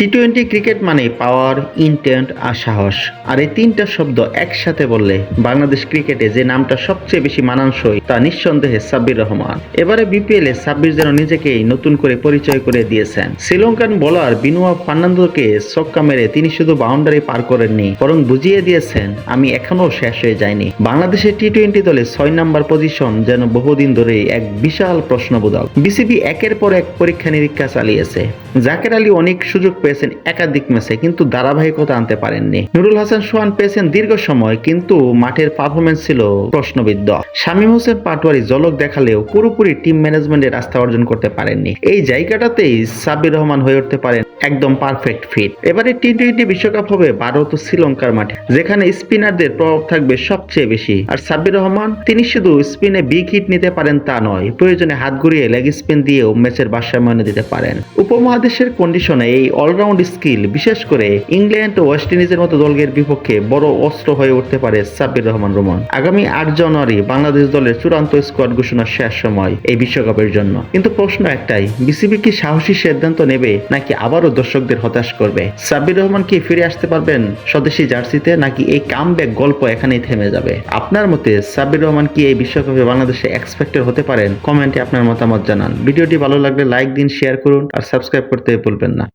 T twenty cricket মানে পাওয়ার intent আর সাহস। আর এই তিনটা শব্দ একসাথে বললে বাংলাদেশ ক্রিকেটে যে নামটা সবচেয়ে বেশি মানানসই, তা নিঃসন্দেহে সাব্বির রহমান। এবারে বিপিএল এ সাব্বির যেন নিজেকেই নতুন করে পরিচয় করে দিয়েছেন। শ্রীলঙ্কান বোলার বিনুয়া ফার্নান্দোকে ছক্কা মেরে তিনি শুধু বাউন্ডারি পার করেননি, বরং বুঝিয়ে দিয়েছেন, আমি এখনও শেষ হয়ে যাইনি। বাংলাদেশের টি টোয়েন্টি দলে ছয় নম্বর পজিশন যেন বহুদিন ধরে এক বিশাল প্রশ্নবোধক। বিসিবি একের পর এক পরীক্ষা নিরীক্ষা চালিয়েছে। জাকের আলী অনেক সুযোগ পেয়েছেন একাধিক ম্যাচে, কিন্তু ধারাবাহিকতা আনতে পারেননি। নুরুল হাসান সোহান পেয়েছেন দীর্ঘ সময়, কিন্তু মাঠের পারফরমেন্স ছিল প্রশ্নবিদ্ধ। শামীম হোসেন পাটোয়ারি ঝলক দেখালেও পুরোপুরি টিম ম্যানেজমেন্টের রাস্তা অর্জন করতে পারেননি। এই জায়গাটাতেই সাব্বির রহমান হয়ে উঠতে পারেন একদম পারফেক্ট ফিট এবারে টি টোয়েন্টি বিশ্বকাপ হবে ভারত ও শ্রীলঙ্কার মাঠে, যেখানে স্পিনারদের প্রভাব থাকবে সবচেয়ে বেশি। আর সাব্বির রহমান, তিনি শুধু স্পিনে বিগ হিট নিতে পারেন তা নয়, প্রয়োজনে হাত ঘুরিয়ে লেগ স্পিন দিয়েও ম্যাচের ভারসাম্য দিতে পারেন। উপমহাদেশের কন্ডিশনে এই অলরাউন্ড স্কিল বিশেষ করে ইংল্যান্ড ও ওয়েস্ট ইন্ডিজের মতো দলের বিপক্ষে বড় অস্ত্র হয়ে উঠতে পারে সাব্বির রহমান রোমান। আগামী আট জানুয়ারি বাংলাদেশ দলের চূড়ান্ত স্কোয়াড ঘোষণার শেষ সময় এই বিশ্বকাপের জন্য। কিন্তু প্রশ্ন একটাই, বিসিবি কি সাহসী সিদ্ধান্ত নেবে নাকি আবারও দর্শকদের হতাশ করবে? সাব্বির রহমান কি ফিরে আসতে পারবেন স্বদেশি জার্সিতে নাকি এই কামব্যাক গল্প এখানেই থেমে যাবে? আপনার মতে সাব্বির রহমান কি এই বিশ্বকাপে বাংলাদেশে এক্সপেক্টেড হতে পারেন? কমেন্টে আপনার মতামত জানান। ভিডিওটি ভালো লাগলে লাইক দিন শেয়ার করুন, আর সাবস্ক্রাইব করতে ভুলবেন না।